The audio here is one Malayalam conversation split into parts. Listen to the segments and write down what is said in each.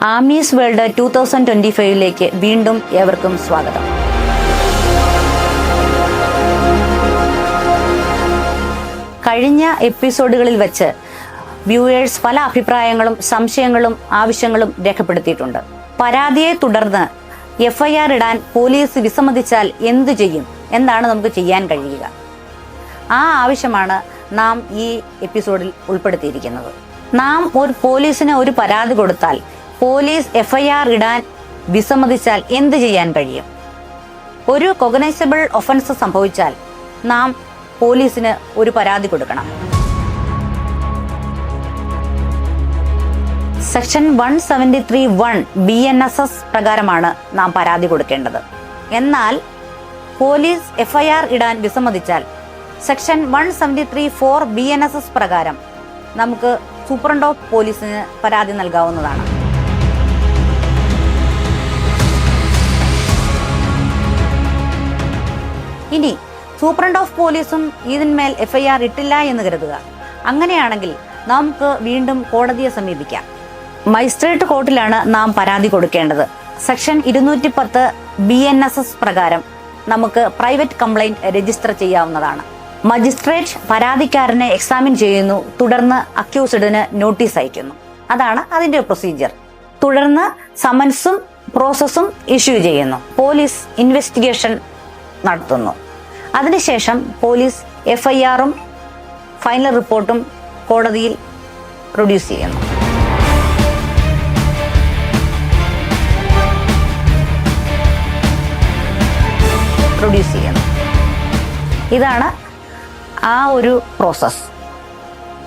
Amees world two thousand twenty ഫൈവിലേക്ക് വീണ്ടും ഏവർക്കും സ്വാഗതം. കഴിഞ്ഞ എപ്പിസോഡുകളിൽ വെച്ച് വ്യൂവേഴ്സ് പല അഭിപ്രായങ്ങളും സംശയങ്ങളും ആവശ്യങ്ങളും രേഖപ്പെടുത്തിയിട്ടുണ്ട്. പരാതിയെ തുടർന്ന് എഫ്ഐആർ ഇടാൻ പോലീസ് വിസമ്മതിച്ചാൽ എന്തു ചെയ്യും? എന്താണ് നമുക്ക് ചെയ്യാൻ കഴിയുക? ആ ആവശ്യമാണ് നാം ഈ എപ്പിസോഡിൽ ഉൾപ്പെടുത്തിയിരിക്കുന്നത്. നാം ഒരു പോലീസിന് ഒരു പരാതി കൊടുത്താൽ പോലീസ് എഫ്ഐആർ ഇടാൻ വിസമ്മതിച്ചാൽ എന്ത് ചെയ്യാൻ കഴിയും? ഒരു കൊഗനൈസബിൾ ഒഫൻസ് സംഭവിച്ചാൽ നാം പോലീസിന് ഒരു പരാതി കൊടുക്കണം. Section one seventy three one B N S S പ്രകാരമാണ് നാം പരാതി കൊടുക്കേണ്ടത്. എന്നാൽ പോലീസ് എഫ്ഐആർ ഇടാൻ വിസമ്മതിച്ചാൽ section one seventy three four B N S S പ്രകാരം നമുക്ക് സൂപ്രണ്ട് ഓഫ് പോലീസിന് പരാതി നൽകാവുന്നതാണ്. ഇനി സൂപ്രണ്ട് ഓഫ് പോലീസും ഇതിന്മേൽ എഫ്ഐആർ ഇട്ടില്ല എന്ന് കരുതുക. അങ്ങനെയാണെങ്കിൽ നമുക്ക് വീണ്ടും കോടതിയെ സമീപിക്കാം. മജിസ്ട്രേറ്റ് കോർട്ടിലാണ് നാം പരാതി കൊടുക്കേണ്ടത്. സെക്ഷൻ ഇരുന്നൂറ്റി പത്ത് ബി എൻ എസ് എസ് പ്രകാരം നമുക്ക് പ്രൈവറ്റ് കംപ്ലൈന്റ് രജിസ്റ്റർ ചെയ്യാവുന്നതാണ്. മജിസ്ട്രേറ്റ് പരാതിക്കാരനെ എക്സാമിൻ ചെയ്യുന്നു തുടർന്ന് അക്യൂസ്ഡിന് നോട്ടീസ് അയക്കുന്നു. അതാണ് അതിന്റെ പ്രൊസീജിയർ. തുടർന്ന് സമൻസും പ്രോസസ്സും ഇഷ്യൂ ചെയ്യുന്നു. പോലീസ് ഇൻവെസ്റ്റിഗേഷൻ നടത്തുന്നു. അതിനുശേഷം പോലീസ് എഫ്ഐആറും ഫൈനൽ റിപ്പോർട്ടും കോടതിയിൽ പ്രൊഡ്യൂസ് ചെയ്യുന്നു. പ്രൊഡ്യൂസ് ചെയ്യുന്നു. ഇതാണ് ആ ഒരു പ്രോസസ്.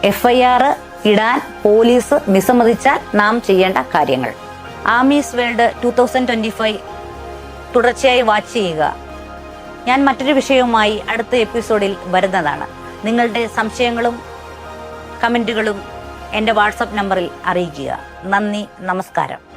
എഫ്ഐആർ ഇടാൻ പോലീസ് വിസമ്മതിച്ചാൽ നാം ചെയ്യേണ്ട കാര്യങ്ങൾ. Amees world two thousand twenty five തുടർച്ചയായി വാച്ച് ചെയ്യുക. ഞാൻ മറ്റൊരു വിഷയവുമായി അടുത്ത എപ്പിസോഡിൽ വരുന്നതാണ്. നിങ്ങളുടെ സംശയങ്ങളും കമന്റുകളും എന്റെ വാട്സപ്പ് നമ്പറിൽ അറിയിക്കുക. നന്ദി നമസ്കാരം.